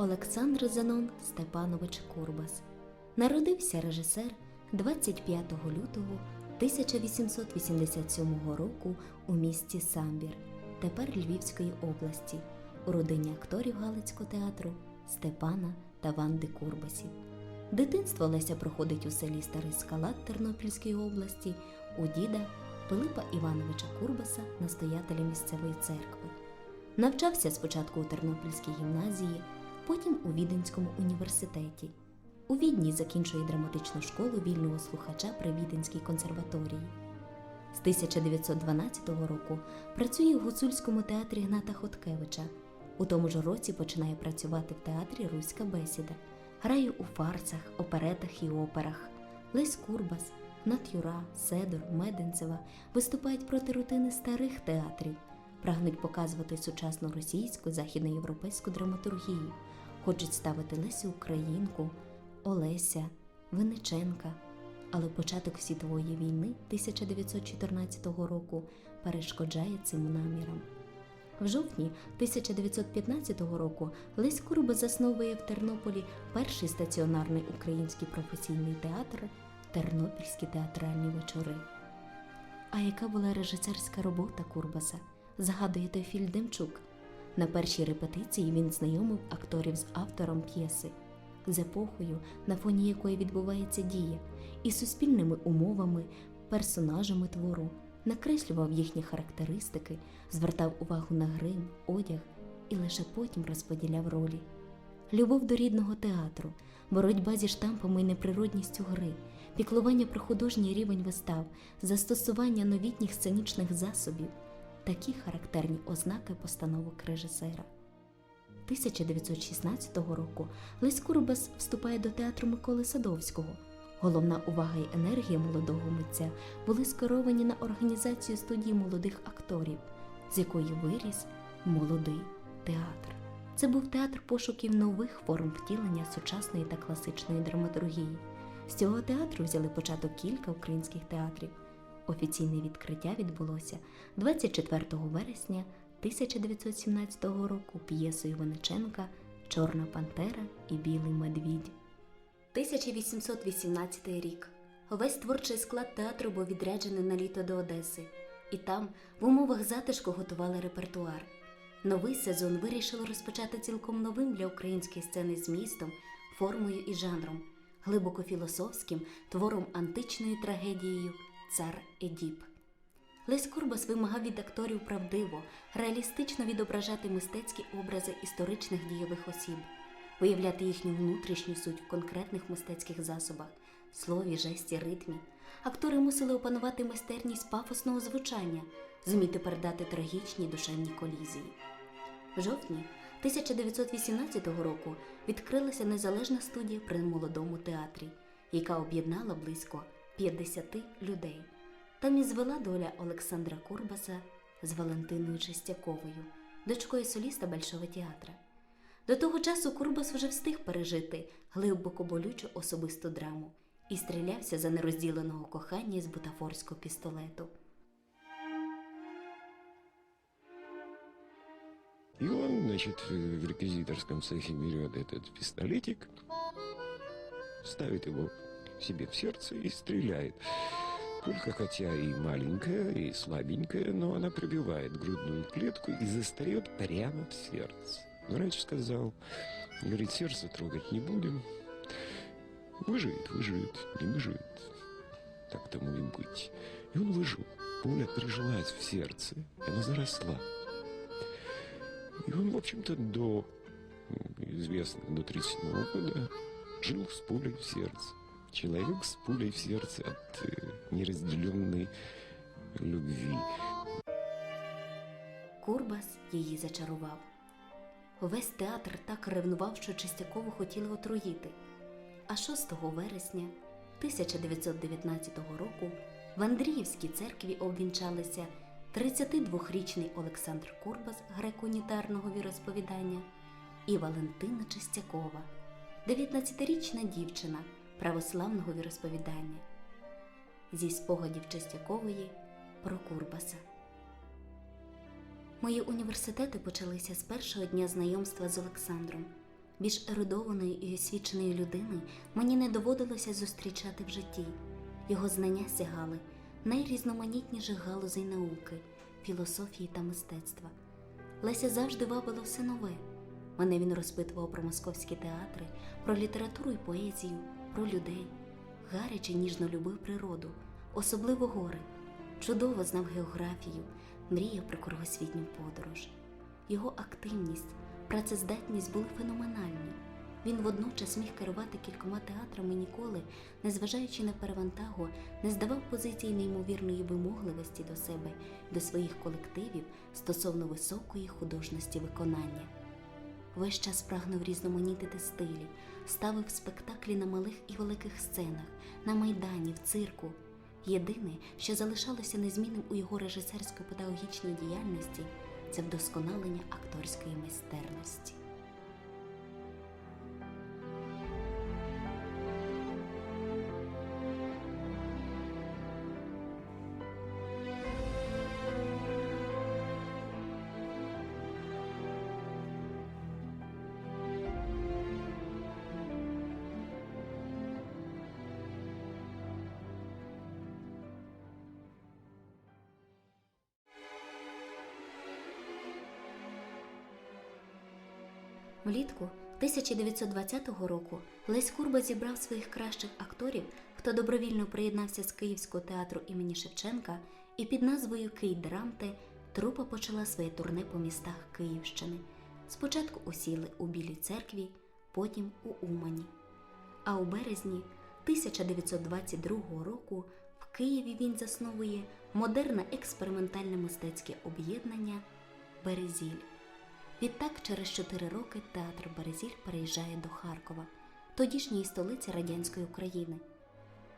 Олександр Зенон Степанович Курбас. Народився режисер 25 лютого 1887 року у місті Самбір, тепер Львівської області, у родині акторів Галицького театру Степана та Ванди Курбасів. Дитинство Леся проходить у селі Старий Скалат Тернопільської області у діда Пилипа Івановича Курбаса, настоятеля місцевої церкви. Навчався спочатку у Тернопільській гімназії, потім у Віденському університеті. У Відні закінчує драматичну школу вільного слухача при Віденській консерваторії. З 1912 року працює в гуцульському театрі Гната Хоткевича. У тому ж році починає працювати в театрі Руська бесіда. Грає у фарсах, оперетах і операх. Лесь Курбас, Гнат Юра, Седор, Меденцева виступають проти рутини старих театрів, прагнуть показувати сучасну російську західноєвропейську драматургію, хочуть ставити Лесю Українку, Олеся, Винниченка. Але початок світової війни 1914 року перешкоджає цим намірам. В жовтні 1915 року Лесь Курба засновує в Тернополі перший стаціонарний український професійний театр Тернопільські театральні вечори. А яка була режисерська робота Курбаса? Згадує Теофіль Демчук. На першій репетиції він знайомив акторів з автором п'єси, з епохою, на фоні якої відбувається дія, і суспільними умовами, персонажами твору, накреслював їхні характеристики, звертав увагу на грим, одяг і лише потім розподіляв ролі. Любов до рідного театру, боротьба зі штампами і неприродністю гри, піклування про художній рівень вистав, застосування новітніх сценічних засобів такі характерні ознаки постановок режисера. 1916 року Лесь Курбас вступає до театру Миколи Садовського. Головна увага і енергія молодого митця були скеровані на організацію студії молодих акторів, з якої виріс молодий театр. Це був театр пошуків нових форм втілення сучасної та класичної драматургії. З цього театру взяли початок кілька українських театрів. Офіційне відкриття відбулося 24 вересня 1917 року п'єсою Вениченка Чорна Пантера і Білий Медвідь. 1818 рік. Весь творчий склад театру був відряджений на літо до Одеси, і там в умовах затишку готували репертуар. Новий сезон вирішили розпочати цілком новим для української сцени змістом, формою і жанром, глибоко філософським твором античною трагедією Цар Едіп. Лесь Курбас вимагав від акторів правдиво, реалістично відображати мистецькі образи історичних дійових осіб, виявляти їхню внутрішню суть в конкретних мистецьких засобах, слові, жесті, ритмі. Актори мусили опанувати майстерність пафосного звучання, зуміти передати трагічні душевні колізії. В жовтні 1918 року відкрилася незалежна студія при молодому театрі, яка об'єднала близько 50 людей. Там і звела доля Олександра Курбаса з Валентиною Чистяковою, дочкою соліста Большого театра. До того часу Курбас вже встиг пережити глибоко болючу особисту драму і стрілявся за нерозділеного кохання з бутафорського пістолету. И он, значит, в реквизиторском цехе берет этот пистолетик, ставит его себе в сердце и стреляет. Пулька, хотя и маленькая, и слабенькая, но она пробивает грудную клетку и застает прямо в сердце. Врач сказал, говорит, сердце трогать не будем. Выживет, выживет, не выживет. Так тому и быть. И он выжил. Пуля прижилась в сердце, и она заросла. И он, в общем-то, до, м, известно, до 37 года жил с пулей в сердце. Человек с пулей в сердце от э, неразделенной любви. Курбас її зачарував. Увесь театр так ревнував, що Чистякову хотіли отруїти. А 6 вересня 1919 року в Андріївській церкві обвінчалися 32-річний Олександр Курбас греко-унітарного віросповідання і Валентина Чистякова, 19-річна дівчина православного віросповідання. Зі спогадів Чистякової про Курбаса. Мої університети почалися з першого дня знайомства з Олександром. Більш ерудованої і освіченої людини мені не доводилося зустрічати в житті. Його знання сягали найрізноманітніших галузей науки, філософії та мистецтва. Леся завжди вабило все нове. Мене він розпитував про московські театри, про літературу і поезію, про людей. Гаряче ніжно любив природу, особливо гори. Чудово знав географію, мріяв про кругосвітню подорож. Його активність, працездатність були феноменальні. Він водночас міг керувати кількома театрами ніколи, незважаючи на перевантагу, не здавав позиції неймовірної вимогливості до себе, до своїх колективів стосовно високої художності виконання. Весь час прагнув різноманітити стилі, ставив спектаклі на малих і великих сценах, на майдані, в цирку. Єдине, що залишалося незмінним у його режисерсько-педагогічній діяльності, це вдосконалення акторської майстерності. Влітку 1920 року Лесь Курба зібрав своїх кращих акторів, хто добровільно приєднався з Київського театру імені Шевченка, і під назвою Киїдрамте трупа почала своє турне по містах Київщини. Спочатку усіли у Білій церкві, потім у Умані. А у березні 1922 року в Києві він засновує модерне експериментальне мистецьке об'єднання Березіль. Відтак, через чотири роки театр Березіль переїжджає до Харкова, тодішньої столиці радянської України.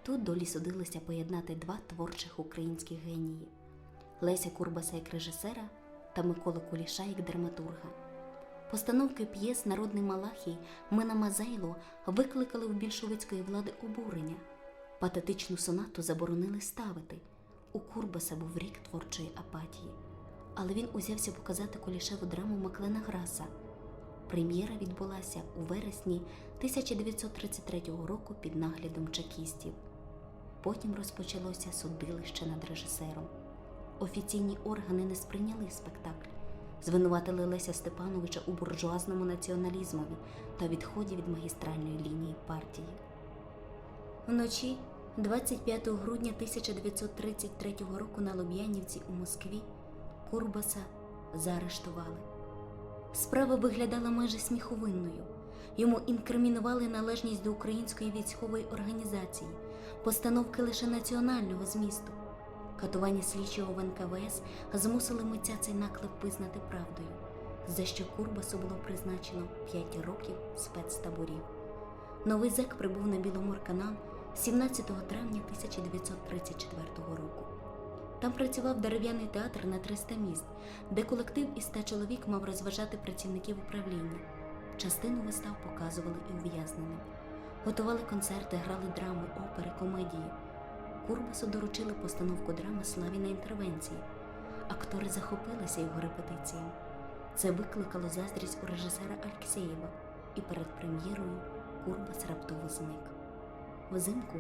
Тут долі судилося поєднати два творчих українських генії Леся Курбаса як режисера та Миколу Куліша як драматурга. Постановки п'єс Народний Малахій Мина Мазайло викликали в більшовицької влади обурення. Патетичну сонату заборонили ставити. У Курбаса був рік творчої апатії але він узявся показати Кулішеву драму Маклена Граса. Прем'єра відбулася у вересні 1933 року під наглядом чекістів. Потім розпочалося судилище над режисером. Офіційні органи не сприйняли спектакль, звинуватили Леся Степановича у буржуазному націоналізмові та відході від магістральної лінії партії. Вночі, 25 грудня 1933 року на Луб'янівці у Москві, Курбаса заарештували. Справа виглядала майже сміховинною. Йому інкримінували належність до української військової організації, постановки лише національного змісту. Катування слідчого в НКВС змусили митця цей наклеп визнати правдою, за що Курбасу було призначено 5 років спецтаборів. Новий зек прибув на Біломорканал 17 травня 1934 року. Там працював дерев'яний театр на 300 міст, де колектив із 100 чоловік мав розважати працівників управління. Частину вистав показували і ув'язненим. Готували концерти, грали драми, опери, комедії. Курбасу доручили постановку драми Славі на інтервенції. Актори захопилися його репетиціями. Це викликало заздрість у режисера Алексєєва, і перед прем'єрою Курбас раптово зник. Взимку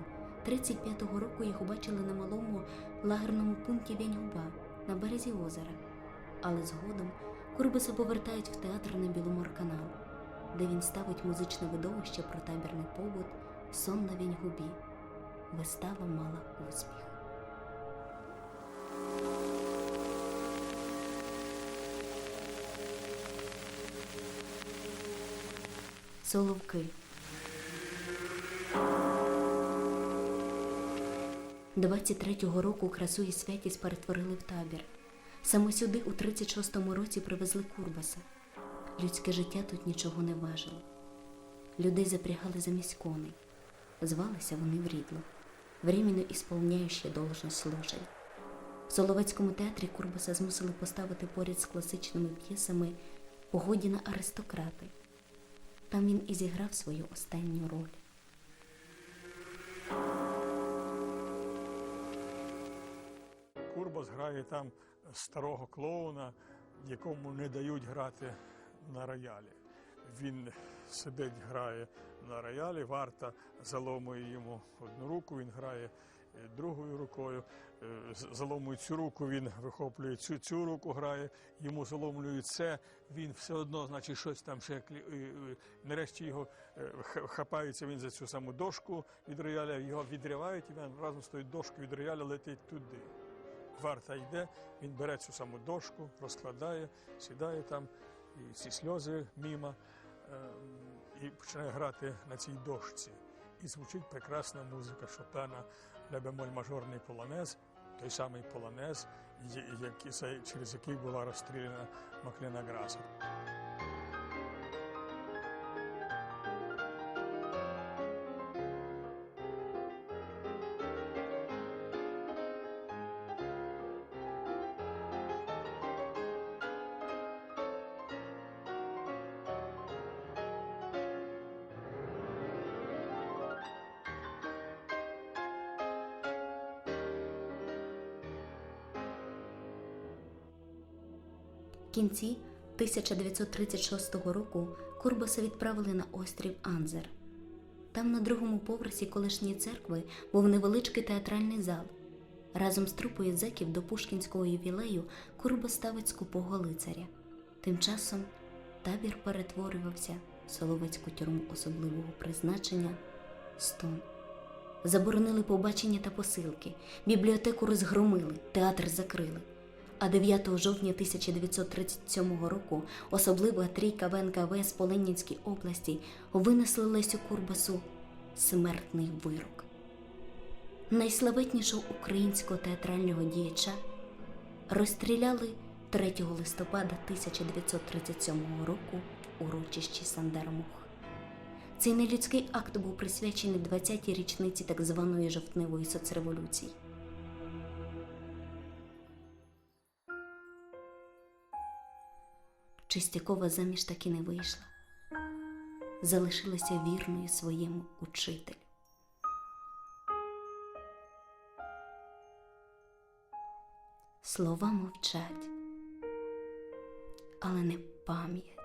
35-го року його бачили на малому лагерному пункті Вяньгуба на березі озера, але згодом Курбаса повертають в театр на Біломорканал, де він ставить музичне видовище про табірний побут Сон на Вяньгубі. Вистава мала успіх. Соловки. Двадцять третього року красу і святість перетворили в табір. Саме сюди у 36-му році привезли Курбаса. Людське життя тут нічого не важило. Людей запрягали замість коней. Звалися вони в рідло, временно ісполняючи должность служень. В Соловецькому театрі Курбаса змусили поставити поряд з класичними п'єсами погоді на аристократи. Там він і зіграв свою останню роль. Курбас грає там старого клоуна, якому не дають грати на роялі. Він сидить, грає на роялі, варта заломує йому одну руку, він грає е, другою рукою. Е, з- Заломують цю руку, він вихоплює цю, цю руку, грає, йому заломлюють це, він все одно, значить, щось там ще е, нарешті його хапається він за цю саму дошку від рояля, його відривають, і він разом з тою дошкою від рояля летить туди. Варта йде, він бере цю саму дошку, розкладає, сідає там, і ці сльози міма, е, і починає грати на цій дошці. І звучить прекрасна музика Шопена, лебемоль мажорний полонез, той самий полонез, через який була розстріляна Маклена Граса. Кінці 1936 року Курбаса відправили на острів Анзер. Там на другому поверсі колишньої церкви був невеличкий театральний зал. Разом з трупою зеків до пушкінського ювілею Курбас ставить скупого лицаря. Тим часом табір перетворювався в соловецьку тюрму особливого призначення Стон. Заборонили побачення та посилки, бібліотеку розгромили, театр закрили. А 9 жовтня 1937 року особлива трійка в НКВ з Поленінській області винесли Лесю Курбасу смертний вирок. Найславетнішого українського театрального діяча розстріляли 3 листопада 1937 року у урочищі Сандармух. Цей нелюдський акт був присвячений 20-й річниці так званої жовтневої соцреволюції. Чистякова заміж таки не вийшла, залишилася вірною своєму учителю. Слова мовчать, але не пам'ять.